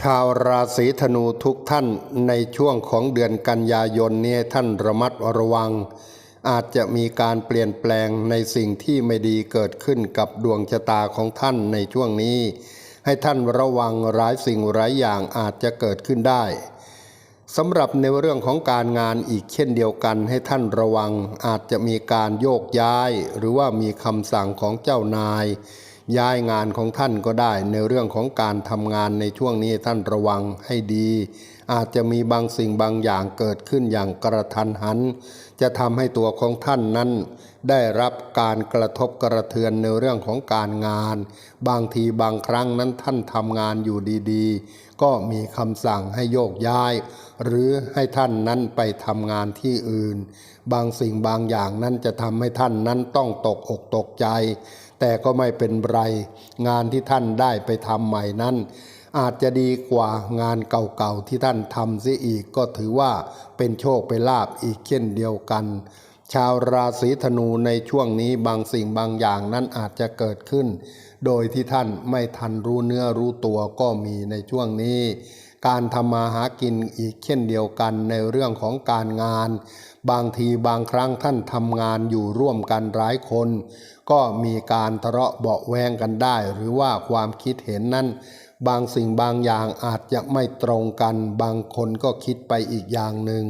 ชาวราศีธนูทุกท่านในช่วงของเดือนกันยายนนี้ท่านระมัดระวัง อาจจะมีการเปลี่ยนแปลงในสิ่งที่ไม่ดีเกิดขึ้นกับดวงชะตาของท่านในช่วงนี้ ให้ท่านระวังหลายสิ่งหลายอย่างอาจจะเกิดขึ้นได้สำหรับในเรื่องของการงานอีกเช่นเดียวกันให้ท่านระวังอาจจะมีการโยกย้าย หรือว่ามีคำสั่งของเจ้านาย ย้ายงานของท่านก็ได้ ในเรื่องของการทำงานในช่วงนี้ท่านระวังให้ดี อาจจะมีบางสิ่งบางอย่างเกิดขึ้นอย่างกระทันหัน จะทำให้ตัวของท่านนั้น ได้รับการกระทบกระเทือนในเรื่องของการงาน บางทีบางครั้งนั้นท่านทำงานอยู่ดีๆ ก็มีคำสั่งให้โยกย้าย หรือให้ท่านนั้นไปทำงานที่อื่น บางสิ่งบางอย่างนั้นจะทำให้ท่านนั้นต้องตกอกตกใจ แต่ก็ไม่เป็นไร งานที่ท่านได้ไปทำใหม่นั้น อาจจะดีกว่างานเก่าๆที่ท่านทำเสียอีกก็ถือว่าเป็นโชคเป็นลาบอีกเช่นเดียวกัน ชาวราศีธนูในช่วงนี้บางสิ่งบางอย่างนั้นอาจจะเกิดขึ้น โดยที่ท่านไม่ทันรู้เนื้อรู้ตัวก็มีในช่วงนี้ การทำมาหากินอีกเช่นเดียวกันในเรื่องของการงานบางทีบางครั้งท่านทำงานอยู่ร่วมกันหลายคน ก็มีการทะเลาะเบาแวงกันได้ หรือว่าความคิดเห็นนั้น บางสิ่งบางอย่างอาจจะไม่ตรงกัน บางคนก็คิดไปอีกอย่างหนึ่ง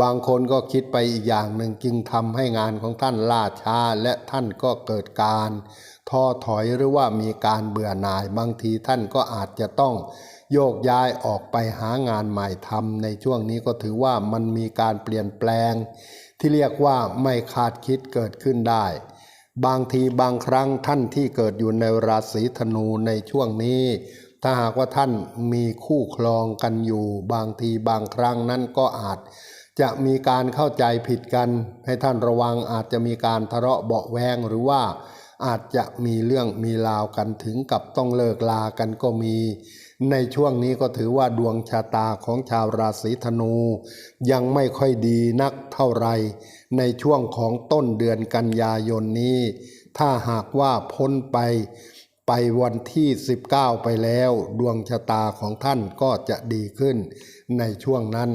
บางคนก็คิดไปอีกอย่างหนึ่งจึงทำให้งานของท่านล่าช้าและท่านก็เกิดการท้อถอยหรือว่ามีการเบื่อหน่าย บางทีท่านก็อาจจะต้อง โยกย้ายออกไปหางานใหม่ทำในช่วงนี้ก็ถือว่ามันมีการเปลี่ยนแปลง ที่เรียกว่าไม่คาดคิดเกิดขึ้นได้ บางทีบางครั้งท่านที่เกิดอยู่ในราศีธนูในช่วงนี้ ถ้าหากว่าท่านมีคู่ครองกันอยู่ บางทีบางครั้งนั้นก็อาจจะมีการเข้าใจผิดกัน ให้ท่านระวังอาจจะมีการทะเลาะเบาะแวงหรือว่าอาจจะมีเรื่องมีราวกันถึงกับต้องเลิกลากันก็มี ในช่วงนี้ก็ถือว่าดวงชะตาของชาวราศีธนู ยังไม่ค่อยดีนักเท่าไรในช่วงของต้นเดือนกันยายนนี้ ถ้าหากว่าพ้นไปไปวันที่ 19 ไปแล้ว ดวงชะตาของท่านก็จะดีขึ้นในช่วงนั้น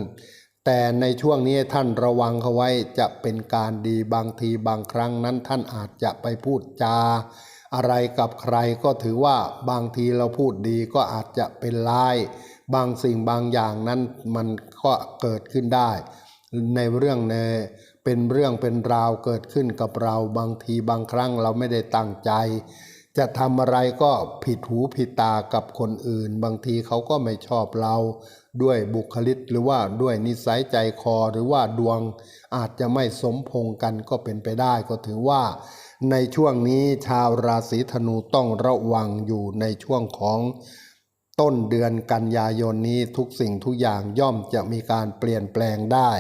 แต่ในช่วงนี้ท่านระวังเขาไว้จะเป็นการดีบางทีบางครั้งนั้นท่านอาจจะไปพูดจา อะไรกับใครก็ถือว่าบางทีเราพูดดีก็อาจจะเป็นลาย บางสิ่งบางอย่างนั้นมันก็เกิดขึ้นได้ ในเรื่องในเป็นเรื่องเป็นราวเกิดขึ้นกับเราบางทีบางครั้งเราไม่ได้ตั้งใจ จะทำอะไรก็ผิดหูผิดตากับคนอื่น บางทีเขาก็ไม่ชอบเรา ด้วยบุคลิกหรือว่าด้วยนิสัยใจคอหรือว่าดวงอาจจะไม่สมพงกันก็เป็นไปได้ก็ถือว่า ในช่วงนี้ชาวราศีธนูต้องระวังอยู่ในช่วงของต้นเดือนกันยายนนี้ทุกสิ่งทุกอย่างย่อมจะมีการเปลี่ยนแปลงได้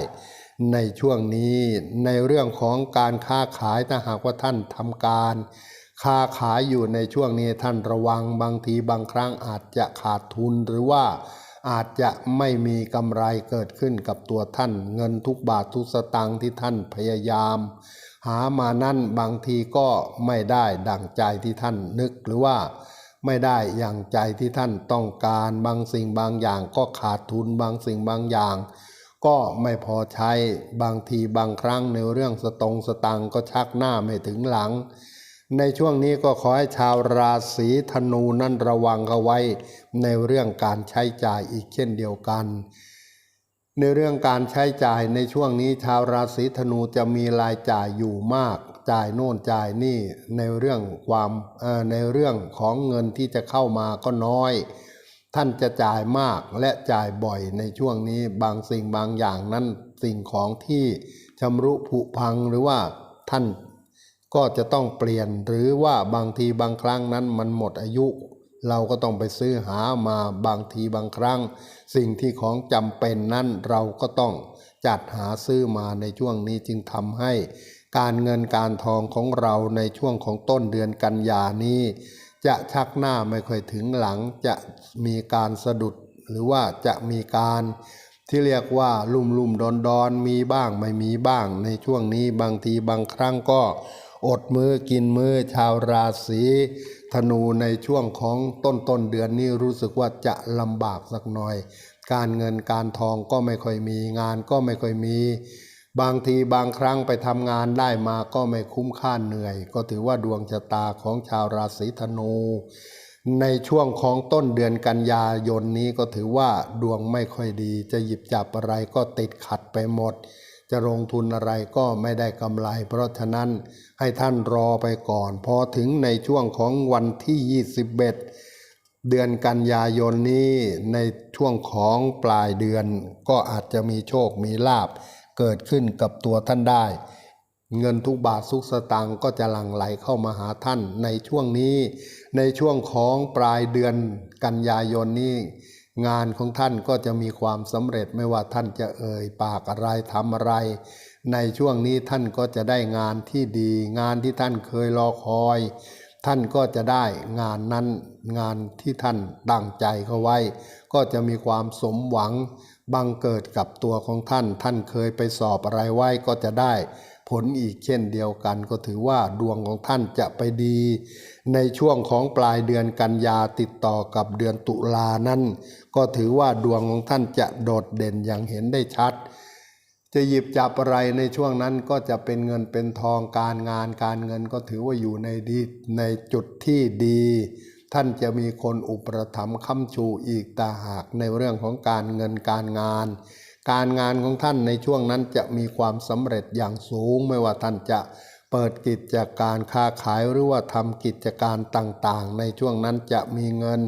ในช่วงนี้ในเรื่องของการค้าขายถ้าหากว่าท่านทำการ ค้าขายอยู่ในช่วงนี้ท่านระวังบางทีบางครั้งอาจจะขาดทุนหรือว่าอาจจะไม่มีกำไรเกิดขึ้นกับตัวท่าน เงินทุกบาททุกสตางค์ที่ท่านพยายาม หามานั่นบางทีก็ไม่ได้ดังใจที่ท่านนึกหรือว่าไม่ได้อย่างใจที่ท่านต้องการบางสิ่งบางอย่างก็ขาดทุนบางสิ่งบางอย่าง ก็ไม่พอใช้บางทีบางครั้งในเรื่องสตงสตังก็ชักหน้าไม่ถึงหลัง ในช่วงนี้ก็ขอให้ชาวราศีธนูนั้นระวังเอาไว้ ในเรื่องการใช้จ่ายอีกเช่นเดียวกัน ในเรื่องการใช้จ่ายในช่วงนี้ชาวราศีธนูจะมีรายจ่ายอยู่มาก จ่ายโน่นจ่ายนี่ในเรื่องความในเรื่องของเงินที่จะเข้ามาก็น้อย ท่านจะจ่ายมากและจ่ายบ่อยในช่วงนี้บางสิ่งบางอย่างนั้นสิ่งของที่ชำรุผุพังหรือว่าท่านก็จะต้องเปลี่ยนหรือว่าบางทีบางครั้งนั้นมันหมดอายุ เราก็ต้องไปซื้อหามาบางทีบางครั้ง สิ่งที่ของจำเป็นนั้นเราก็ต้องจัดหาซื้อมาในช่วงนี้จึงทำให้ การเงินการทองของเราในช่วงของต้นเดือนกันยานี้ จะชักหน้าไม่ค่อยถึงหลังจะมีการสะดุด หรือว่าจะมีการที่เรียกว่าลุ่มลุ่มดอนดอนๆมีบ้างไม่มีบ้าง ในช่วงนี้บางทีบางครั้งก็ อดมือกินมือชาวราศี ธนูในช่วงของต้นต้นเดือนนี้รู้สึกว่าจะลำบากสักหน่อย การเงินการทองก็ไม่ค่อยมีงานก็ไม่ค่อยมี บางทีบางครั้งไปทำงานได้มาก็ไม่คุ้มค่าเหนื่อย ก็ถือว่าดวงชะตาของชาวราศีธนู ในช่วงของต้นเดือนกันยายนนี้ก็ถือว่าดวงไม่ค่อยดี จะหยิบจับอะไรก็ติดขัดไปหมด จะลงทุนอะไรก็ไม่ได้กำไร เพราะฉะนั้นให้ท่านรอไปก่อน พอถึงในช่วงของวันที่ 21 เดือนกันยายนนี้ในช่วงของปลายเดือน ก็อาจจะมีโชคมีลาบเกิดขึ้นกับตัวท่านได้ เงินทุกบาททุกสตางค์ก็จะหลั่งไหลเข้ามาหาท่านในช่วงนี้ ในช่วงของปลายเดือนกันยายนนี้ งานของท่านก็จะมีความสำเร็จไม่ว่าท่านจะเอ่ยปากอะไรทำอะไร ในช่วงนี้ท่านก็จะได้งานที่ดี งานที่ท่านเคยรอคอย ท่านก็จะได้งานนั้นงานที่ท่านตั้งใจเขาไว้ ก็จะมีความสมหวังบังเกิดกับตัวของท่าน ท่านเคยไปสอบอะไรไว้ก็จะได้ ผลอีกเช่นเดียวกันก็ถือว่าดวงของท่านจะไปดี ในช่วงของปลายเดือนกันยาติดต่อกับเดือนตุลานั้น ก็ถือว่าดวงของท่านจะโดดเด่นอย่างเห็นได้ชัด จะหยิบจับอะไรในช่วงนั้นก็จะเป็นเงินเป็นทองการงานการเงินก็ถือว่าอยู่ในดีในจุดที่ดี ท่านจะมีคนอุปถัมภ์ค้ำชูอีกตาหากในเรื่องของการเงินการงาน การงานของท่านในช่วงนั้นจะมีความสำเร็จอย่างสูง ไม่ว่าท่านจะเปิดกิจการค้าขายหรือว่าทำกิจการต่างๆ ในช่วงนั้นจะมีเงิน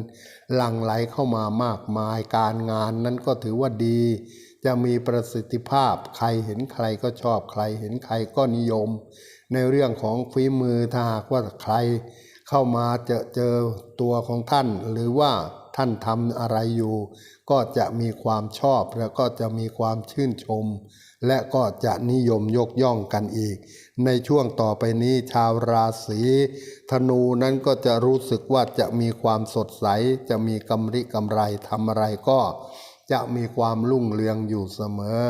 หลั่งไหลเข้ามามากมาย การงานนั้นก็ถือว่าดี จะมีประสิทธิภาพใครเห็นใครก็ชอบใครเห็นใครก็นิยม ในเรื่องของฝีมือถ้าหากว่าใครเข้ามาเจอเจอตัวของท่านหรือว่า ท่านทำอะไรอยู่ ก็จะมีความชอบแล้วก็จะมีความชื่นชม และก็จะนิยมยกย่องกันอีก ในช่วงต่อไปนี้ชาวราศีธนูนั้นก็จะรู้สึกว่าจะมีความสดใส จะมีกำริกำไรทำอะไรก็จะมีความรุ่งเรืองอยู่เสมอ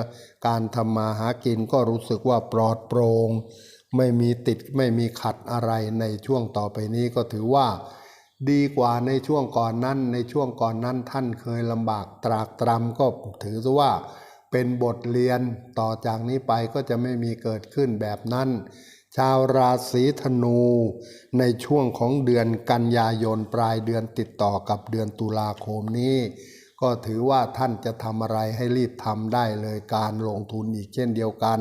การทำมาหากินก็รู้สึกว่าปลอดโปรง่งไม่มีติดไม่มีขัดอะไรในช่วงต่อไปนี้ก็ถือว่า ดีกว่าในช่วงก่อนนั้น ในช่วงก่อนนั้นท่านเคยลำบากตรากตรำก็ถือซะว่าเป็นบทเรียนต่อจากนี้ไปก็จะไม่มีเกิดขึ้นแบบนั้น ชาวราศีธนูในช่วงของเดือนกันยายนปลายเดือนติดต่อกับเดือนตุลาคมนี้ ก็ถือว่าท่านจะทำอะไรให้รีบทำได้เลยการลงทุนอีกเช่นเดียวกัน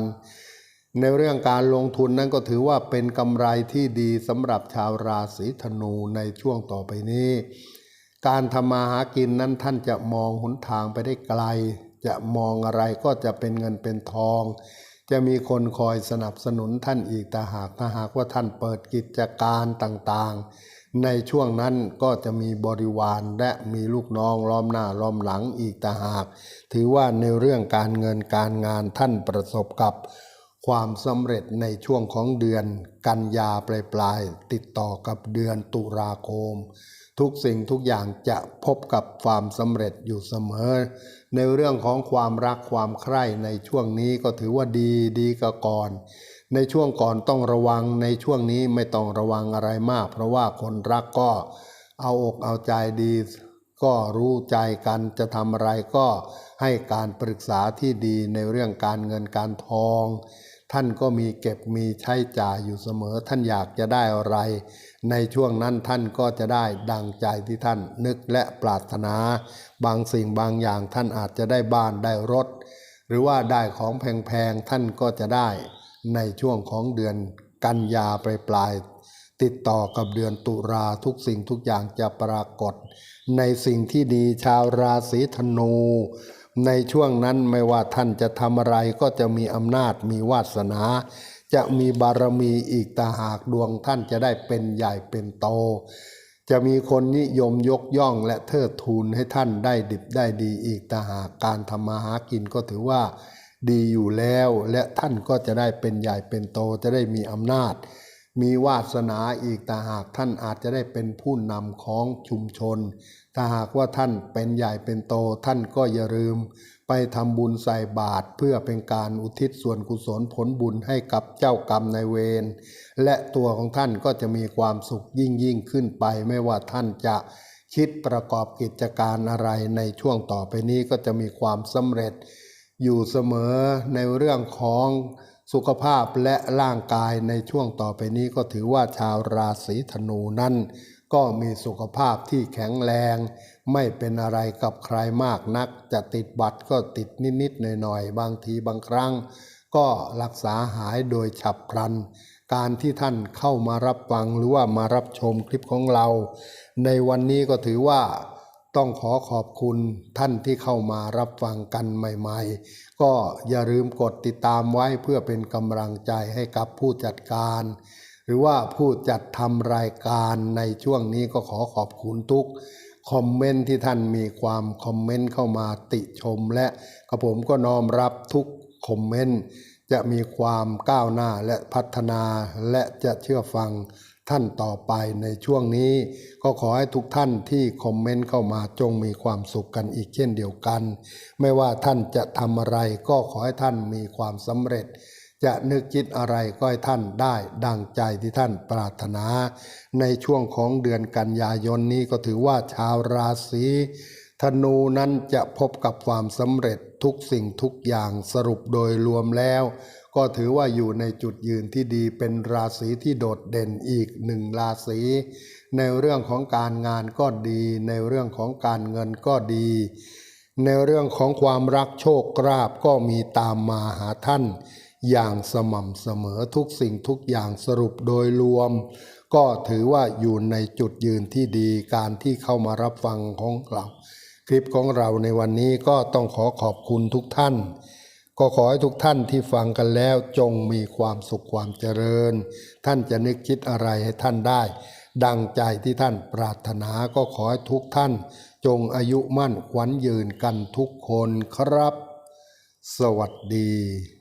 ในเรื่องการลงทุนนั้นก็ถือว่าเป็นกำไรที่ดีสำหรับชาวราศีธนูในช่วงต่อไปนี้ การทำมาหากินนั้นท่านจะมองหนทางไปได้ไกล จะมองอะไรก็จะเป็นเงินเป็นทอง จะมีคนคอยสนับสนุนท่านอีกแต่หากถ้าหากว่าท่านเปิดกิจการต่างๆ ในช่วงนั้นก็จะมีบริวารและมีลูกน้องล้อมหน้าล้อมหลังอีกแต่หาก ถือว่าในเรื่องการเงินการงานท่านประสบกับ ความสำเร็จในช่วงของเดือนกันยาปลายปลายๆติดต่อกับเดือนตุลาคม ทุกสิ่งทุกอย่างจะพบกับความสำเร็จอยู่เสมอ ในเรื่องของความรักความใคร่ในช่วงนี้ก็ถือว่าดีดีกว่าก่อน ในช่วงก่อนต้องระวังในช่วงนี้ไม่ต้องระวังอะไรมาก เพราะว่าคนรักก็เอาอกเอาใจดี ก็รู้ใจกันจะทำอะไรก็ให้การปรึกษาที่ดีในเรื่องการเงินการทอง ท่านก็มีเก็บมีใช้จ่ายอยู่เสมอ ท่านอยากจะได้อะไร ในช่วงนั้นท่านก็จะได้ดังใจที่ท่านนึกและปรารถนา บางสิ่งบางอย่างท่านอาจจะได้บ้านได้รถ หรือว่าได้ของแพงๆท่านก็จะได้ ในช่วงของเดือนกันยาปลายปลายๆติดต่อกับเดือนตุลาทุกสิ่งทุกอย่างจะปรากฏ ในสิ่งที่ดีชาวราศีธนู ในช่วงนั้นไม่ว่าท่านจะทำอะไรก็จะมีอำนาจมีวาสนา จะมีบารมีอีกตาหากดวงท่านจะได้เป็นใหญ่เป็นโต จะมีคนนิยมยกย่องและเทิดทูนให้ท่านได้ดิบได้ดีอีกตาหากการทำมาหากินก็ถือว่าดีอยู่แล้วและท่านก็จะได้เป็นใหญ่เป็นโตจะได้มีอำนาจ มีวาสนาอีกแต่หากท่านอาจจะได้เป็นผู้นำของชุมชน ถ้าหากว่าท่านเป็นใหญ่เป็นโตท่านก็อย่าลืม ไปทำบุญใส่บาตรเพื่อเป็นการอุทิศส่วนกุศลผลบุญให้กับเจ้ากรรมนายเวรและตัวของท่านก็จะมีความสุขยิ่งยิ่งขึ้นไป ไม่ว่าท่านจะคิดประกอบกิจการอะไรในช่วงต่อไปนี้ก็จะมีความสำเร็จ อยู่เสมอในเรื่องของสุขภาพและร่างกายในช่วงต่อไปนี้ก็ถือว่าชาวราศีธนูนั้น ก็มีสุขภาพที่แข็งแรง ไม่เป็นอะไรกับใครมากนัก จะติดบัตรก็ติดนิดๆหน่อยๆ บางทีบางครั้ง ก็รักษาหายโดยฉับพลัน การที่ท่านเข้ามารับฟังหรือว่ามารับชมคลิปของเรา ในวันนี้ก็ถือว่าต้องขอขอบคุณท่านที่เข้ามารับฟังกันใหม่ๆ ก็อย่าลืมกดติดตามไว้เพื่อเป็นกำลังใจให้กับผู้จัดการ หรือว่าผู้จัดทำรายการในช่วงนี้ก็ขอขอบคุณทุกคอมเมนต์ที่ท่านมีความคอมเมนต์เข้ามาติชม และกระผมก็น้อมรับทุกคอมเมนต์จะมีความก้าวหน้าและพัฒนาและจะเชื่อฟังท่านต่อไปในช่วงนี้ ก็ขอให้ทุกท่านที่คอมเมนต์เข้ามาจงมีความสุขกันอีกเช่นเดียวกัน ไม่ว่าท่านจะทำอะไรก็ขอให้ท่านมีความสำเร็จ จะนึกคิดอะไรก็ให้ท่านได้ดังใจที่ท่านปรารถนา ในช่วงของเดือนกันยายนนี้ก็ถือว่าชาวราศีธนูนั้นจะพบกับความสำเร็จทุกสิ่งทุกอย่างสรุปโดยรวมแล้ว ก็ถือว่าอยู่ในจุดยืนที่ดีเป็นราศีที่โดดเด่นอีกหนึ่งราศีในเรื่องของการงานก็ดี ในเรื่องของการเงินก็ดี ในเรื่องของความรักโชคกราบก็มีตามมาหาท่าน อย่างสม่ำเสมอทุกสิ่งทุกอย่างสรุปโดยรวม ก็ถือว่าอยู่ในจุดยืนที่ดีการที่เข้ามารับฟังของเรา คลิปของเราในวันนี้ก็ต้องขอขอบคุณทุกท่าน ก็ขอให้ทุกท่านที่ฟังกันแล้วจงมีความสุขความเจริญ ท่านจะนึกคิดอะไรให้ท่านได้ ดังใจที่ท่านปรารถนาก็ขอให้ทุกท่าน จงอายุมั่นขวัญยืนกันทุกคนครับ สวัสดี